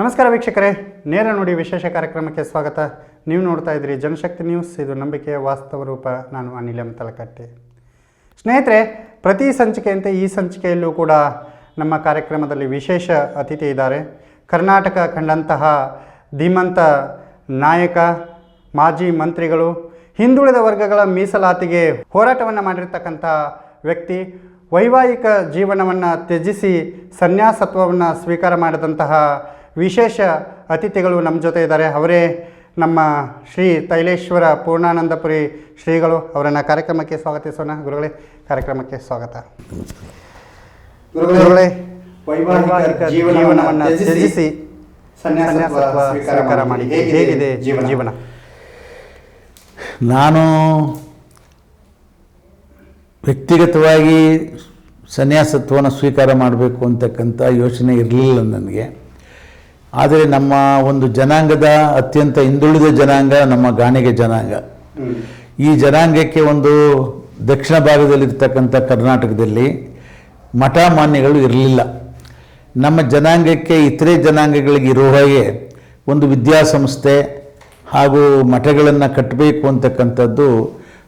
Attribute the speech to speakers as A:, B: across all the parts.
A: ನಮಸ್ಕಾರ ವೀಕ್ಷಕರೇ, ನೇರ ನೋಡಿ ವಿಶೇಷ ಕಾರ್ಯಕ್ರಮಕ್ಕೆ ಸ್ವಾಗತ. ನೀವು ನೋಡ್ತಾ ಇದ್ದೀರಿ ಜನಶಕ್ತಿ ನ್ಯೂಸ್. ಇದು ನಂಬಿಕೆಯ ವಾಸ್ತವ ರೂಪ. ನಾನು ಅನಿಲ್ ಎಂ ತಲಕಟ್ಟೆ. ಸ್ನೇಹಿತರೆ, ಪ್ರತಿ ಸಂಚಿಕೆಯಂತೆ ಈ ಸಂಚಿಕೆಯಲ್ಲೂ ಕೂಡ ನಮ್ಮ ಕಾರ್ಯಕ್ರಮದಲ್ಲಿ ವಿಶೇಷ ಅತಿಥಿ ಇದ್ದಾರೆ. ಕರ್ನಾಟಕ ಕಂಡಂತಹ ಧೀಮಂತ ನಾಯಕ, ಮಾಜಿ ಮಂತ್ರಿಗಳು, ಹಿಂದುಳಿದ ವರ್ಗಗಳ ಮೀಸಲಾತಿಗೆ ಹೋರಾಟವನ್ನು ಮಾಡಿರ್ತಕ್ಕಂಥ ವ್ಯಕ್ತಿ, ವೈವಾಹಿಕ ಜೀವನವನ್ನು ತ್ಯಜಿಸಿ ಸನ್ಯಾಸತ್ವವನ್ನು ಸ್ವೀಕಾರ ಮಾಡಿದಂತಹ ವಿಶೇಷ ಅತಿಥಿಗಳು ನಮ್ಮ ಜೊತೆ ಇದ್ದಾರೆ. ಅವರೇ ನಮ್ಮ ಶ್ರೀ ತೈಲೇಶ್ವರ ಪೂರ್ಣಾನಂದಪುರಿ ಶ್ರೀಗಳು. ಅವರನ್ನು ಕಾರ್ಯಕ್ರಮಕ್ಕೆ ಸ್ವಾಗತಿಸೋಣ. ಗುರುಗಳೇ ಕಾರ್ಯಕ್ರಮಕ್ಕೆ ಸ್ವಾಗತ. ಗುರುಗಳೇ ವೈವಾಹಿಕ ಜೀವನವನ್ನು ತ್ಯಜಿಸಿ ಸನ್ಯಾಸ ಸ್ವೀಕಾರ ಮಾಡಿ. ಹೇಗಿದೆ ಜೀವನ?
B: ನಾನು ವ್ಯಕ್ತಿಗತವಾಗಿ ಸನ್ಯಾಸತ್ವವನ್ನು ಸ್ವೀಕಾರ ಮಾಡಬೇಕು ಅಂತಕ್ಕಂಥ ಯೋಚನೆ ಇರಲಿಲ್ಲ ನನಗೆ. ಆದರೆ ನಮ್ಮ ಒಂದು ಜನಾಂಗದ ಅತ್ಯಂತ ಹಿಂದುಳಿದ ಜನಾಂಗ ನಮ್ಮ ಗಾಣಿಗೆ ಜನಾಂಗ. ಈ ಜನಾಂಗಕ್ಕೆ ಒಂದು ದಕ್ಷಿಣ ಭಾಗದಲ್ಲಿರ್ತಕ್ಕಂಥ ಕರ್ನಾಟಕದಲ್ಲಿ ಮಠ ಮಾನ್ಯಗಳು ಇರಲಿಲ್ಲ. ನಮ್ಮ ಜನಾಂಗಕ್ಕೆ ಇತರೆ ಜನಾಂಗಗಳಿಗೆ ಇರುವ ಹಾಗೆ ಒಂದು ವಿದ್ಯಾಸಂಸ್ಥೆ ಹಾಗೂ ಮಠಗಳನ್ನು ಕಟ್ಟಬೇಕು ಅಂತಕ್ಕಂಥದ್ದು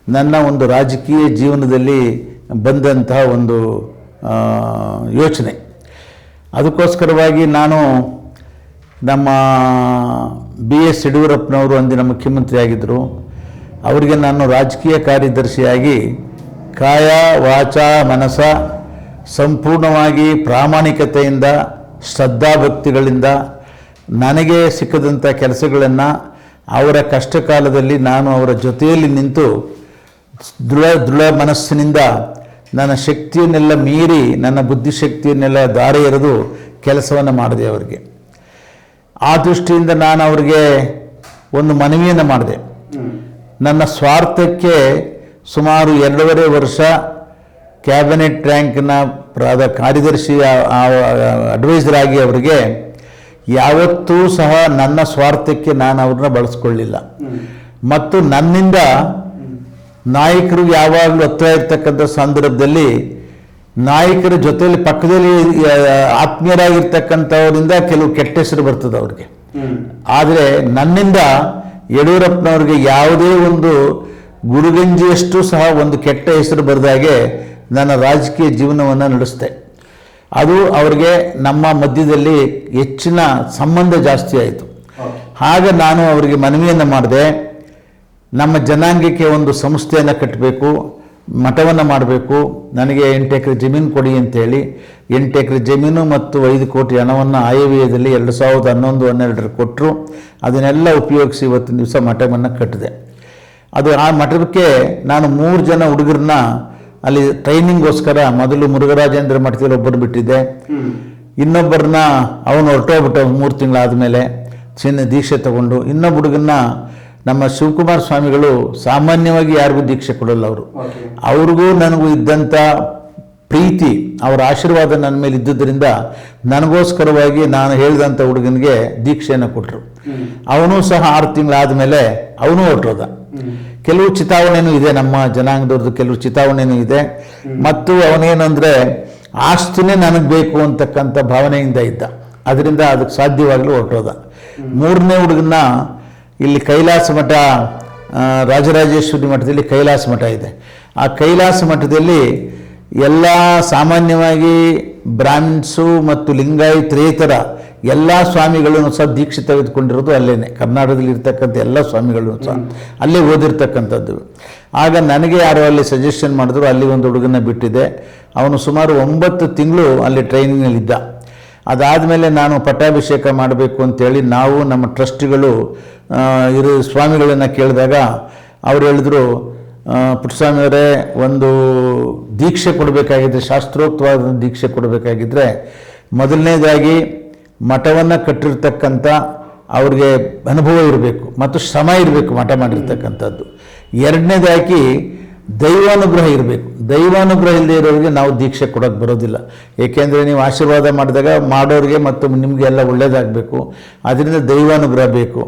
B: ನನ್ನ ಒಂದು ರಾಜಕೀಯ ಜೀವನದಲ್ಲಿ ಬಂದಂತಹ ಒಂದು ಯೋಚನೆ. ಅದಕ್ಕೋಸ್ಕರವಾಗಿ ನಾನು ನಮ್ಮ ಬಿ ಎಸ್ ಯಡಿಯೂರಪ್ಪನವರು ಅಂದಿನ ಮುಖ್ಯಮಂತ್ರಿ ಆಗಿದ್ದರು ಅವರಿಗೆ ನಾನು ರಾಜಕೀಯ ಕಾರ್ಯದರ್ಶಿಯಾಗಿ ಕಾಯ, ವಾಚ, ಮನಸ ಸಂಪೂರ್ಣವಾಗಿ ಪ್ರಾಮಾಣಿಕತೆಯಿಂದ ಶ್ರದ್ಧಾಭಕ್ತಿಗಳಿಂದ ನನಗೆ ಸಿಕ್ಕದಂಥ ಕೆಲಸಗಳನ್ನು ಅವರ ಕಷ್ಟ ಕಾಲದಲ್ಲಿ ನಾನು ಅವರ ಜೊತೆಯಲ್ಲಿ ನಿಂತು ದೃಢ ದೃಢ ಮನಸ್ಸಿನಿಂದ ನನ್ನ ಶಕ್ತಿಯನ್ನೆಲ್ಲ ಮೀರಿ, ನನ್ನ ಬುದ್ಧಿಶಕ್ತಿಯನ್ನೆಲ್ಲ ದಾರಿ ಎರೆದು ಕೆಲಸವನ್ನು ಮಾಡಿದೆ ಅವರಿಗೆ. ಆ ದೃಷ್ಟಿಯಿಂದ ನಾನು ಅವರಿಗೆ ಒಂದು ಮನವಿಯನ್ನು ಮಾಡಿದೆ. ನನ್ನ ಸ್ವಾರ್ಥಕ್ಕೆ ಸುಮಾರು ಎರಡೂವರೆ ವರ್ಷ ಕ್ಯಾಬಿನೆಟ್ ರ್ಯಾಂಕ್ನ ಪ್ರಾದ ಕಾರ್ಯದರ್ಶಿ ಅಡ್ವೈಸರ್ ಆಗಿ ಅವರಿಗೆ ಯಾವತ್ತೂ ಸಹ ನನ್ನ ಸ್ವಾರ್ಥಕ್ಕೆ ನಾನು ಅವ್ರನ್ನ ಬಳಸ್ಕೊಳ್ಳಿಲ್ಲ. ಮತ್ತು ನನ್ನಿಂದ ನಾಯಕರು ಯಾವಾಗಲೂ ಹತ್ತಿರ ಇರ್ತಕ್ಕಂಥ ಸಂದರ್ಭದಲ್ಲಿ ನಾಯಕರ ಜೊತೆಯಲ್ಲಿ ಪಕ್ಕದಲ್ಲಿ ಆತ್ಮೀಯರಾಗಿರ್ತಕ್ಕಂಥವರಿಂದ ಕೆಲವು ಕೆಟ್ಟ ಹೆಸರು ಬರ್ತದೆ ಅವ್ರಿಗೆ. ಆದರೆ ನನ್ನಿಂದ ಯಡಿಯೂರಪ್ಪನವ್ರಿಗೆ ಯಾವುದೇ ಒಂದು ಗುರುಗಂಜಿಯಷ್ಟು ಸಹ ಒಂದು ಕೆಟ್ಟ ಹೆಸರು ಬರೆದಾಗೆ ನನ್ನ ರಾಜಕೀಯ ಜೀವನವನ್ನು ನಡೆಸಿದೆ. ಅದು ಅವರಿಗೆ ನಮ್ಮ ಮಧ್ಯದಲ್ಲಿ ಹೆಚ್ಚಿನ ಸಂಬಂಧ ಜಾಸ್ತಿ ಆಯಿತು. ಆಗ ನಾನು ಅವರಿಗೆ ಮನವಿಯನ್ನು ಮಾಡಿದೆ ನಮ್ಮ ಜನಾಂಗಕ್ಕೆ ಒಂದು ಸಂಸ್ಥೆಯನ್ನು ಕಟ್ಟಬೇಕು ಮಠವನ್ನು ಮಾಡಬೇಕು. ನನಗೆ ಎಂಟು ಎಕರೆ ಜಮೀನು ಕೊಡಿ ಅಂತೇಳಿ ಎಂಟು ಎಕರೆ ಜಮೀನು ಮತ್ತು ಐದು ಕೋಟಿ ಹಣವನ್ನು ಆಯವ್ಯಯದಲ್ಲಿ ಎರಡು ಸಾವಿರದ ಹನ್ನೊಂದು, ಹನ್ನೆರಡರ ಕೊಟ್ಟರು ಅದನ್ನೆಲ್ಲ ಉಪಯೋಗಿಸಿ ಇವತ್ತಿನ ದಿವಸ ಮಠವನ್ನು ಕಟ್ಟಿದೆ. ಅದು ಆ ಮಠಕ್ಕೆ ನಾನು ಮೂರು ಜನ ಹುಡುಗರನ್ನ ಅಲ್ಲಿ ಟ್ರೈನಿಂಗ್ಗೋಸ್ಕರ ಮೊದಲು ಮುರುಘರಾಜೇಂದ್ರ ಮಠದಲ್ಲಿ ಒಬ್ಬರು ಬಿಟ್ಟಿದ್ದೆ. ಇನ್ನೊಬ್ಬರನ್ನ ಅವನು ಹೊರಟೋಗ್ಬಿಟ್ಟ ಮೂರು ತಿಂಗಳಾದಮೇಲೆ ಚಿನ್ನ ದೀಕ್ಷೆ ತಗೊಂಡು ಇನ್ನೊಬ್ಬ ಹುಡುಗನ್ನ ನಮ್ಮ ಶಿವಕುಮಾರ್ ಸ್ವಾಮಿಗಳು ಸಾಮಾನ್ಯವಾಗಿ ಯಾರಿಗೂ ದೀಕ್ಷೆ ಕೊಡಲ್ಲ ಅವರು. ಅವ್ರಿಗೂ ನನಗೂ ಇದ್ದಂಥ ಪ್ರೀತಿ ಅವರ ಆಶೀರ್ವಾದ ನನ್ನ ಮೇಲೆ ಇದ್ದುದರಿಂದ ನನಗೋಸ್ಕರವಾಗಿ ನಾನು ಹೇಳಿದಂಥ ಹುಡುಗನಿಗೆ ದೀಕ್ಷೆಯನ್ನು ಕೊಟ್ಟರು ಅವನು ಸಹ ಆರು ತಿಂಗಳಾದಮೇಲೆ ಅವನು ಹೊರಟೋದ. ಕೆಲವು ಚಿತಾವಣೆನೂ ಇದೆ ನಮ್ಮ ಜನಾಂಗದವ್ರದ್ದು ಕೆಲವು ಚಿತಾವಣೆನೂ ಇದೆ. ಮತ್ತು ಅವನೇನಂದರೆ ಆಸ್ತಿನೇ ನನಗೆ ಬೇಕು ಅಂತಕ್ಕಂಥ ಭಾವನೆಯಿಂದ ಇದ್ದ. ಅದರಿಂದ ಅದಕ್ಕೆ ಸಾಧ್ಯವಾಗಲು ಹೊರಟೋದ. ಮೂರನೇ ಹುಡುಗನ ಇಲ್ಲಿ ಕೈಲಾಸ ಮಠ ರಾಜರಾಜೇಶ್ವರಿ ಮಠದಲ್ಲಿ ಕೈಲಾಸ ಮಠ ಇದೆ. ಆ ಕೈಲಾಸ ಮಠದಲ್ಲಿ ಎಲ್ಲ ಸಾಮಾನ್ಯವಾಗಿ ಬ್ರಾಹ್ಮಿಣ್ಸು ಮತ್ತು ಲಿಂಗಾಯತ್ರೇತರ ಎಲ್ಲ ಸ್ವಾಮಿಗಳನ್ನು ಸಹ ದೀಕ್ಷೆ ತೆಗೆದುಕೊಂಡಿರೋದು ಅಲ್ಲೇ ಕರ್ನಾಟಕದಲ್ಲಿ ಇರ್ತಕ್ಕಂಥ ಎಲ್ಲ ಸ್ವಾಮಿಗಳನ್ನು ಸಹ ಅಲ್ಲೇ ಓದಿರ್ತಕ್ಕಂಥದ್ದು. ಆಗ ನನಗೆ ಯಾರೋ ಅಲ್ಲಿ ಸಜೆಷನ್ ಮಾಡಿದ್ರು, ಅಲ್ಲಿ ಒಂದು ಹುಡುಗನ ಬಿಟ್ಟಿದೆ. ಅವನು ಸುಮಾರು ಒಂಬತ್ತು ತಿಂಗಳು ಅಲ್ಲಿ ಟ್ರೈನಿಂಗ್ನಲ್ಲಿದ್ದ ಅದಾದಮೇಲೆ ನಾನು ಪಟ್ಟಾಭಿಷೇಕ ಮಾಡಬೇಕು ಅಂತೇಳಿ ನಾವು ನಮ್ಮ ಟ್ರಸ್ಟಿಗಳು ಇರು ಸ್ವಾಮಿಗಳನ್ನು ಕೇಳಿದಾಗ ಅವ್ರು ಹೇಳಿದ್ರು ಪುಟ್ಟಸ್ವಾಮಿಯವರೇ ಒಂದು ದೀಕ್ಷೆ ಕೊಡಬೇಕಾಗಿದ್ದರೆ ಶಾಸ್ತ್ರೋಕ್ತವಾದ ದೀಕ್ಷೆ ಕೊಡಬೇಕಾಗಿದ್ದರೆ ಮೊದಲನೇದಾಗಿ ಮಠವನ್ನು ಕಟ್ಟಿರ್ತಕ್ಕಂಥ ಅವ್ರಿಗೆ ಅನುಭವ ಇರಬೇಕು ಮತ್ತು ಶ್ರಮ ಇರಬೇಕು ಮಠ ಮಾಡಿರ್ತಕ್ಕಂಥದ್ದು. ಎರಡನೇದಾಗಿ ದೈವಾನುಗ್ರಹ ಇರಬೇಕು. ದೈವಾನುಗ್ರಹ ಇಲ್ಲದೆ ಇರೋರಿಗೆ ನಾವು ದೀಕ್ಷೆ ಕೊಡೋಕೆ ಬರೋದಿಲ್ಲ. ಏಕೆಂದರೆ ನೀವು ಆಶೀರ್ವಾದ ಮಾಡಿದಾಗ ಮಾಡೋರಿಗೆ ಮತ್ತು ನಿಮಗೆ ಎಲ್ಲ ಒಳ್ಳೆಯದಾಗಬೇಕು ಅದರಿಂದ ದೈವಾನುಗ್ರಹ ಬೇಕು.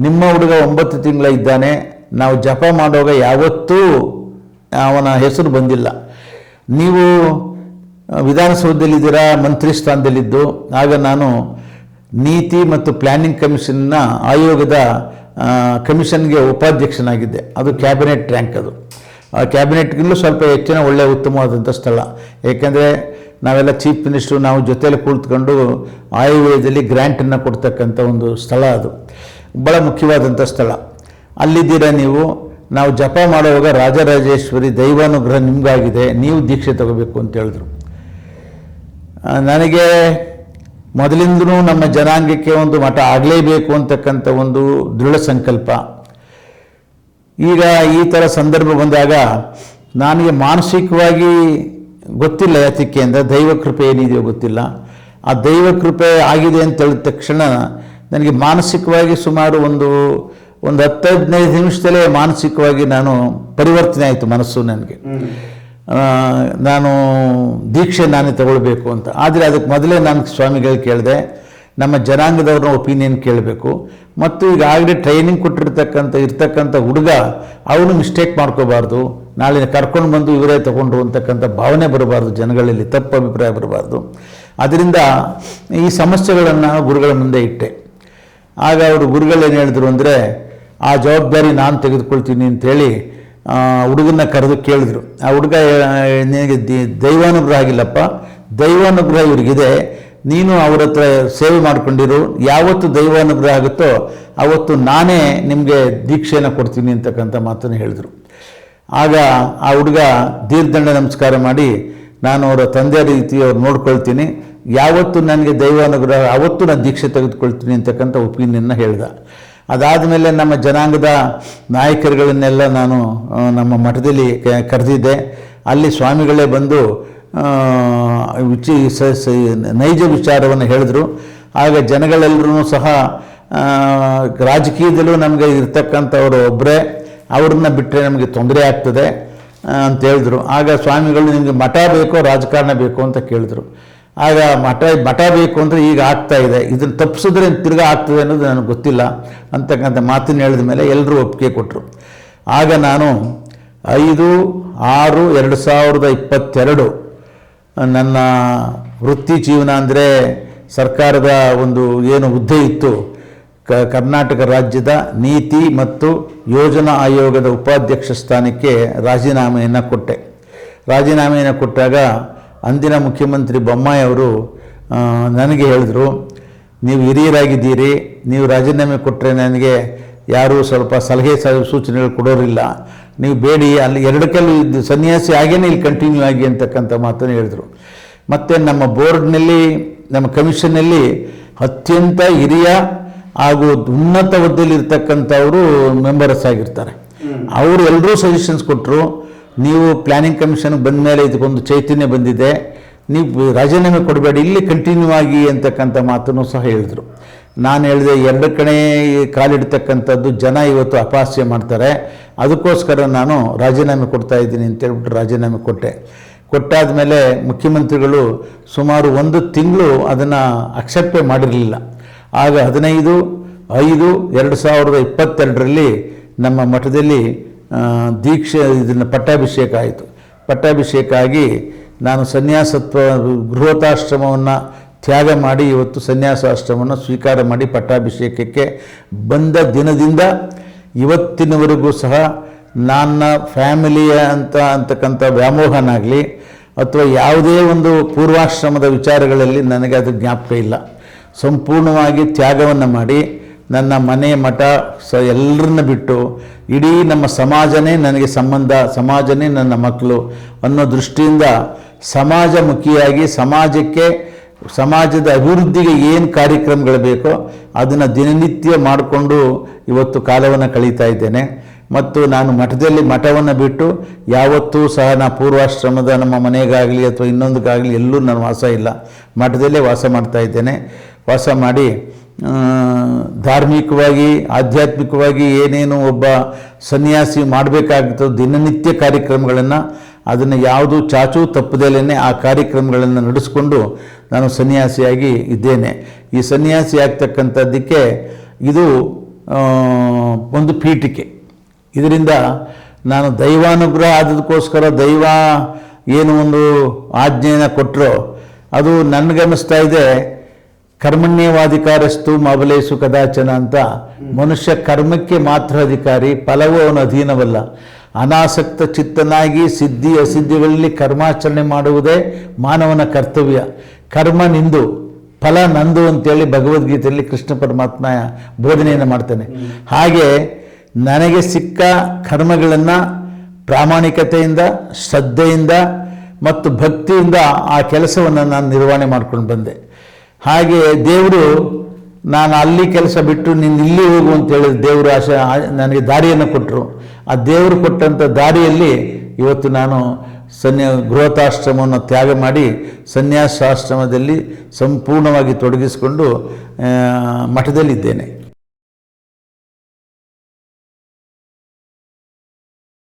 B: ನಿಮ್ಮ ಹುಡುಗ ಒಂಬತ್ತು ತಿಂಗಳ ಇದ್ದಾನೆ ನಾವು ಜಪ ಮಾಡುವಾಗ ಯಾವತ್ತೂ ಅವನ ಹೆಸರು ಬಂದಿಲ್ಲ. ನೀವು ವಿಧಾನಸೌಧದಲ್ಲಿದ್ದೀರಾ ಮಂತ್ರಿ ಸ್ಥಾನದಲ್ಲಿದ್ದು ಆಗ ನಾನು ನೀತಿ ಮತ್ತು ಪ್ಲ್ಯಾನಿಂಗ್ ಕಮಿಷನ್ನ, ಆಯೋಗದ ಕಮಿಷನ್ಗೆ ಉಪಾಧ್ಯಕ್ಷನಾಗಿದ್ದೆ. ಅದು ಕ್ಯಾಬಿನೆಟ್ ರ್ಯಾಂಕ್ ಅದು. ಆ ಕ್ಯಾಬಿನೆಟ್ಗಿಲ್ಲೂ ಸ್ವಲ್ಪ ಹೆಚ್ಚಿನ ಒಳ್ಳೆಯ ಉತ್ತಮವಾದಂಥ ಸ್ಥಳ. ಏಕೆಂದರೆ ನಾವೆಲ್ಲ ಚೀಫ್ ಮಿನಿಸ್ಟ್ರು ನಾವು ಜೊತೆಯಲ್ಲಿ ಕುಳಿತುಕೊಂಡು ಆಯುರ್ವೇದದಲ್ಲಿ ಗ್ರ್ಯಾಂಟನ್ನು ಕೊಡ್ತಕ್ಕಂಥ ಒಂದು ಸ್ಥಳ ಅದು. ಭಾಳ ಮುಖ್ಯವಾದಂಥ ಸ್ಥಳ. ಅಲ್ಲಿದ್ದೀರಾ ನೀವು? ನಾವು ಜಪ ಮಾಡುವಾಗ ರಾಜರಾಜೇಶ್ವರಿ ದೈವಾನುಗ್ರಹ ನಿಮಗಾಗಿದೆ, ನೀವು ದೀಕ್ಷೆ ತಗೋಬೇಕು ಅಂತ ಹೇಳಿದ್ರು. ನನಗೆ ಮೊದಲಿಂದನೂ ನಮ್ಮ ಜನಾಂಗಕ್ಕೆ ಒಂದು ಮಠ ಆಗಲೇಬೇಕು ಅಂತಕ್ಕಂಥ ಒಂದು ದೃಢ ಸಂಕಲ್ಪ. ಈಗ ಈ ಥರ ಸಂದರ್ಭ ಬಂದಾಗ ನನಗೆ ಮಾನಸಿಕವಾಗಿ ಗೊತ್ತಿಲ್ಲ ಯಾತಿಕೆ ಅಂದರೆ ದೈವ ಕೃಪೆ ಏನಿದೆಯೋ ಗೊತ್ತಿಲ್ಲ. ಆ ದೈವ ಕೃಪೆ ಆಗಿದೆ ಅಂತ ಹೇಳಿದ ತಕ್ಷಣ ನನಗೆ ಮಾನಸಿಕವಾಗಿ ಸುಮಾರು ಒಂದು ಒಂದು ಹತ್ತು ಹದಿನೈದು ನಿಮಿಷದಲ್ಲೇ ಮಾನಸಿಕವಾಗಿ ನಾನು ಪರಿವರ್ತನೆ ಆಯಿತು ಮನಸ್ಸು ನನಗೆ. ನಾನು ದೀಕ್ಷೆ ನಾನೇ ತಗೊಳ್ಬೇಕು ಅಂತ. ಆದರೆ ಅದಕ್ಕೆ ಮೊದಲೇ ನಾನು ಸ್ವಾಮಿಗಳಿಗೆ ಕೇಳಿದೆ ನಮ್ಮ ಜನಾಂಗದವ್ರನ್ನ ಒಪಿನಿಯನ್ ಕೇಳಬೇಕು. ಮತ್ತು ಈಗಾಗಲೇ ಟ್ರೈನಿಂಗ್ ಕೊಟ್ಟಿರ್ತಕ್ಕಂಥ, ಇರ್ತಕ್ಕಂಥ ಹುಡುಗ, ಅವನು ಮಿಸ್ಟೇಕ್ ಮಾಡ್ಕೋಬಾರ್ದು. ನಾಳೆ ಕರ್ಕೊಂಡು ಬಂದು ಇವರೇ ತಗೊಂಡ್ರು ಅಂತಕ್ಕಂಥ ಭಾವನೆ ಬರಬಾರ್ದು, ಜನಗಳಲ್ಲಿ ತಪ್ಪು ಅಭಿಪ್ರಾಯ ಬರಬಾರ್ದು. ಅದರಿಂದ ಈ ಸಮಸ್ಯೆಗಳನ್ನು ಗುರುಗಳ ಮುಂದೆ ಇಟ್ಟೆ. ಆಗ ಅವರು ಗುರುಗಳು ಏನು ಹೇಳಿದ್ರು ಅಂದರೆ, ಆ ಜವಾಬ್ದಾರಿ ನಾನು ತೆಗೆದುಕೊಳ್ತೀನಿ ಅಂತೇಳಿ ಹುಡುಗನ ಕರೆದು ಕೇಳಿದ್ರು. ಆ ಹುಡುಗ ನಿನಗೆ ದೈವಾನುಗ್ರಹ ಆಗಿಲ್ಲಪ್ಪ. ದೈವಾನುಗ್ರಹ ಇವ್ರಿಗಿದೆ. ನೀನು ಅವ್ರ ಹತ್ರ ಸೇವೆ ಮಾಡಿಕೊಂಡಿರು, ಯಾವತ್ತು ದೈವಾನುಗ್ರಹ ಆಗುತ್ತೋ ಆವತ್ತು ನಾನೇ ನಿಮಗೆ ದೀಕ್ಷೆಯನ್ನು ಕೊಡ್ತೀನಿ ಅಂತಕ್ಕಂಥ ಮಾತನ್ನು ಹೇಳಿದರು. ಆಗ ಆ ಹುಡುಗ ದೀರ್ಘದಂಡ ನಮಸ್ಕಾರ ಮಾಡಿ, ನಾನು ಅವರ ತಂದೆ ರೀತಿ ಅವ್ರು ನೋಡ್ಕೊಳ್ತೀನಿ, ಯಾವತ್ತು ನನಗೆ ದೈವಾನುಗ್ರಹ, ಅವತ್ತು ನಾನು ದೀಕ್ಷೆ ತೆಗೆದುಕೊಳ್ತೀನಿ ಅಂತಕ್ಕಂಥ ಒಪಿನಿಯನ್ನ ಹೇಳ್ದ. ಅದಾದಮೇಲೆ ನಮ್ಮ ಜನಾಂಗದ ನಾಯಕರುಗಳನ್ನೆಲ್ಲ ನಾನು ನಮ್ಮ ಮಠದಲ್ಲಿ ಕರೆದಿದ್ದೆ. ಅಲ್ಲಿ ಸ್ವಾಮಿಗಳೇ ಬಂದು ವಿಚಿ ನೈಜ ವಿಚಾರವನ್ನು ಹೇಳಿದ್ರು. ಆಗ ಜನಗಳೆಲ್ಲರೂ ಸಹ ರಾಜಕೀಯದಲ್ಲೂ ನಮಗೆ ಇರ್ತಕ್ಕಂಥವರು ಒಬ್ಬರೇ ಅವ್ರನ್ನ ಬಿಟ್ಟರೆ ನಮಗೆ ತೊಂದರೆ ಆಗ್ತದೆ ಅಂತ ಹೇಳಿದ್ರು. ಆಗ ಸ್ವಾಮಿಗಳು ನಿಮಗೆ ಮಠ ಬೇಕೋ ರಾಜಕಾರಣ ಬೇಕು ಅಂತ ಕೇಳಿದ್ರು. ಆಗ ಮಠ ಮಠ ಬೇಕು ಅಂದರೆ ಈಗ ಆಗ್ತಾ ಇದೆ. ಇದನ್ನು ತಪ್ಪಿಸಿದ್ರೆ ತಿರ್ಗಾ ಆಗ್ತದೆ ಅನ್ನೋದು ನನಗೆ ಗೊತ್ತಿಲ್ಲ ಅಂತಕ್ಕಂಥ ಮಾತನ್ನು ಹೇಳಿದ ಮೇಲೆ ಎಲ್ಲರೂ ಒಪ್ಪಿಗೆ ಕೊಟ್ಟರು ಆಗ ನಾನು ಐದು, ಆರು, ಎರಡು ಸಾವಿರದ ಇಪ್ಪತ್ತೆರಡು ನನ್ನ ವೃತ್ತಿ ಜೀವನ ಅಂದರೆ ಸರ್ಕಾರದ ಒಂದು ಏನು ಹುದ್ದೆ ಇತ್ತು. ಕ, ಕರ್ನಾಟಕ ರಾಜ್ಯದ ನೀತಿ ಮತ್ತು ಯೋಜನಾ ಆಯೋಗದ ಉಪಾಧ್ಯಕ್ಷ ಸ್ಥಾನಕ್ಕೆ ರಾಜೀನಾಮೆಯನ್ನು ಕೊಟ್ಟೆ. ರಾಜೀನಾಮೆಯನ್ನು ಕೊಟ್ಟಾಗ ಅಂದಿನ ಮುಖ್ಯಮಂತ್ರಿ ಬೊಮ್ಮಾಯಿ ಅವರು ನನಗೆ ಹೇಳಿದರು, ನೀವು ಹಿರಿಯರಾಗಿದ್ದೀರಿ, ನೀವು ರಾಜೀನಾಮೆ ಕೊಟ್ಟರೆ ನನಗೆ ಯಾರೂ ಸ್ವಲ್ಪ ಸಲಹೆ ಸೂಚನೆಗಳು ಕೊಡೋರಿಲ್ಲ. ನೀವು ಬೇಡಿ, ಅಲ್ಲಿ ಎರಡಕ್ಕಲ್ಲಿ ಇದು ಸನ್ಯಾಸಿ ಆಗೇನೆ ಇಲ್ಲಿ ಕಂಟಿನ್ಯೂ ಆಗಿ ಅಂತಕ್ಕಂಥ ಮಾತನ್ನು ಹೇಳಿದರು. ಮತ್ತು ನಮ್ಮ ಬೋರ್ಡ್ನಲ್ಲಿ, ನಮ್ಮ ಕಮಿಷನ್ನಲ್ಲಿ ಅತ್ಯಂತ ಹಿರಿಯ ಹಾಗೂ ಉನ್ನತ ಹುದ್ದೆಯಲ್ಲಿ ಇರ್ತಕ್ಕಂಥವರು ಮೆಂಬರ್ಸ್ ಆಗಿರ್ತಾರೆ. ಅವರು ಎಲ್ಲರೂ ಸಜೆಷನ್ಸ್ ಕೊಟ್ಟರು ನೀವು ಪ್ಲ್ಯಾನಿಂಗ್ ಕಮಿಷನ್ಗೆ ಬಂದ ಮೇಲೆ ಇದಕ್ಕೊಂದು ಚೈತನ್ಯ ಬಂದಿದೆ, ನೀವು ರಾಜೀನಾಮೆ ಕೊಡಬೇಡಿ, ಇಲ್ಲಿ ಕಂಟಿನ್ಯೂ ಆಗಿ ಅಂತಕ್ಕಂಥ ಮಾತನ್ನು ಸಹ ಹೇಳಿದರು. ನಾನು ಹೇಳಿದೆ ಎರಡು ಕಡೆ ಕಾಲಿಡ್ತಕ್ಕಂಥದ್ದು ಜನ ಇವತ್ತು ಅಪಾಸ್ಯ ಮಾಡ್ತಾರೆ. ಅದಕ್ಕೋಸ್ಕರ ನಾನು ರಾಜೀನಾಮೆ ಕೊಡ್ತಾ ಇದ್ದೀನಿ ಅಂತೇಳ್ಬಿಟ್ಟು ರಾಜೀನಾಮೆ ಕೊಟ್ಟೆ. ಕೊಟ್ಟಾದ ಮೇಲೆ ಮುಖ್ಯಮಂತ್ರಿಗಳು ಸುಮಾರು ಒಂದು ತಿಂಗಳು ಅದನ್ನು ಅಕ್ಸೆಪ್ಟೇ ಮಾಡಿರಲಿಲ್ಲ. ಆಗ ಹದಿನೈದು, ಐದು, ಎರಡು ಸಾವಿರದ ಇಪ್ಪತ್ತೆರಡರಲ್ಲಿ ನಮ್ಮ ಮಠದಲ್ಲಿ ದೀಕ್ಷೆ, ಇದನ್ನು ಪಟ್ಟಾಭಿಷೇಕ ಆಯಿತು. ಪಟ್ಟಾಭಿಷೇಕ ಆಗಿ ನಾನು ಸನ್ಯಾಸತ್ವ ಗೃಹತಾಶ್ರಮವನ್ನು ತ್ಯಾಗ ಮಾಡಿ ಇವತ್ತು ಸನ್ಯಾಸಾಶ್ರಮವನ್ನು ಸ್ವೀಕಾರ ಮಾಡಿ ಪಟ್ಟಾಭಿಷೇಕಕ್ಕೆ ಬಂದ ದಿನದಿಂದ ಇವತ್ತಿನವರೆಗೂ ಸಹ ನನ್ನ ಫ್ಯಾಮಿಲಿಯ ಅಂತ ಅಂತಕ್ಕಂಥ ವ್ಯಾಮೋಹನಾಗಲಿ ಅಥವಾ ಯಾವುದೇ ಒಂದು ಪೂರ್ವಾಶ್ರಮದ ವಿಚಾರಗಳಲ್ಲಿ ನನಗೆ ಅದು ಜ್ಞಾಪಕ ಇಲ್ಲ. ಸಂಪೂರ್ಣವಾಗಿ ತ್ಯಾಗವನ್ನು ಮಾಡಿ ನನ್ನ ಮನೆ ಮಠ ಸ ಎಲ್ಲರನ್ನ ಬಿಟ್ಟು ಇಡೀ ನಮ್ಮ ಸಮಾಜನೇ ನನಗೆ ಸಂಬಂಧ, ಸಮಾಜನೇ ನನ್ನ ಮಕ್ಕಳು ಅನ್ನೋ ದೃಷ್ಟಿಯಿಂದ ಸಮಾಜಮುಖಿಯಾಗಿ ಸಮಾಜಕ್ಕೆ ಸಮಾಜದ ಅಭಿವೃದ್ಧಿಗೆ ಏನು ಕಾರ್ಯಕ್ರಮಗಳು ಬೇಕೋ ಅದನ್ನು ದಿನನಿತ್ಯ ಮಾಡಿಕೊಂಡು ಇವತ್ತು ಕಾಲವನ್ನು ಕಳೀತಾ ಇದ್ದೇನೆ. ಮತ್ತು ನಾನು ಮಠದಲ್ಲಿ ಮಠವನ್ನು ಬಿಟ್ಟು ಯಾವತ್ತೂ ಸಹ ನಾ ಪೂರ್ವಾಶ್ರಮದ ನಮ್ಮ ಮನೆಗಾಗಲಿ ಅಥವಾ ಇನ್ನೊಂದಕ್ಕಾಗಲಿ ಎಲ್ಲೂ ನಾನು ವಾಸ ಇಲ್ಲ. ಮಠದಲ್ಲೇ ವಾಸ ಮಾಡ್ತಾ ಇದ್ದೇನೆ. ವಾಸ ಮಾಡಿ ಧಾರ್ಮಿಕವಾಗಿ, ಆಧ್ಯಾತ್ಮಿಕವಾಗಿ ಏನೇನು ಒಬ್ಬ ಸನ್ಯಾಸಿ ಮಾಡಬೇಕಾಗುತ್ತೋ ದಿನನಿತ್ಯ ಕಾರ್ಯಕ್ರಮಗಳನ್ನು ಅದನ್ನು ಯಾವುದು ಚಾಚು ತಪ್ಪದಲ್ಲೇ ಆ ಕಾರ್ಯಕ್ರಮಗಳನ್ನು ನಡೆಸಿಕೊಂಡು ನಾನು ಸನ್ಯಾಸಿಯಾಗಿ ಇದ್ದೇನೆ. ಈ ಸನ್ಯಾಸಿ ಆಗ್ತಕ್ಕಂಥದ್ದಕ್ಕೆ ಇದು ಒಂದು ಪೀಠಿಕೆ. ಇದರಿಂದ ನಾನು ದೈವಾನುಗ್ರಹ ಆದದಕ್ಕೋಸ್ಕರ ದೈವ ಏನು ಒಂದು ಆಜ್ಞೆಯನ್ನು ಕೊಟ್ಟರೋ ಅದು ನನಗನ್ನಿಸ್ತಾ ಇದೆ ಕರ್ಮಣ್ಯವಾಧಿಕಾರಸ್ತು ಮಬಲೇಸು ಕದಾಚನ ಅಂತ. ಮನುಷ್ಯ ಕರ್ಮಕ್ಕೆ ಮಾತ್ರ ಅಧಿಕಾರಿ, ಫಲವೂ ಅವನ ಅಧೀನವಲ್ಲ. ಅನಾಸಕ್ತ ಚಿತ್ತನಾಗಿ ಸಿದ್ಧಿ ಅಸಿದ್ಧಿಗಳಲ್ಲಿ ಕರ್ಮಾಚರಣೆ ಮಾಡುವುದೇ ಮಾನವನ ಕರ್ತವ್ಯ. ಕರ್ಮ ನಿಂದು, ಫಲ ನಂದು ಅಂತೇಳಿ ಭಗವದ್ಗೀತೆಯಲ್ಲಿ ಕೃಷ್ಣ ಪರಮಾತ್ಮ ಬೋಧನೆಯನ್ನು ಮಾಡ್ತಾನೆ. ಹಾಗೆ ನನಗೆ ಸಿಕ್ಕ ಕರ್ಮಗಳನ್ನು ಪ್ರಾಮಾಣಿಕತೆಯಿಂದ, ಶ್ರದ್ಧೆಯಿಂದ ಮತ್ತು ಭಕ್ತಿಯಿಂದ ಆ ಕೆಲಸವನ್ನು ನಾನು ನಿರ್ವಹಣೆ ಮಾಡ್ಕೊಂಡು ಬಂದೆ. ಹಾಗೆ ದೇವರು ನಾನು ಅಲ್ಲಿ ಕೆಲಸ ಬಿಟ್ಟು ನೀನು ಇಲ್ಲಿ ಹೋಗು ಅಂತ ಹೇಳಿದ ದೇವರು ಆಶೆ ನನಗೆ ದಾರಿಯನ್ನು ಕೊಟ್ಟರು ಆ ದೇವರು ಕೊಟ್ಟಂಥ ದಾರಿಯಲ್ಲಿ ಇವತ್ತು ನಾನು ಸನ್ಯಾ, ಗೃಹತಾಶ್ರಮವನ್ನು ತ್ಯಾಗ ಮಾಡಿ ಸನ್ಯಾಸಾಶ್ರಮದಲ್ಲಿ ಸಂಪೂರ್ಣವಾಗಿ ತೊಡಗಿಸಿಕೊಂಡು ಮಠದಲ್ಲಿದ್ದೇನೆ.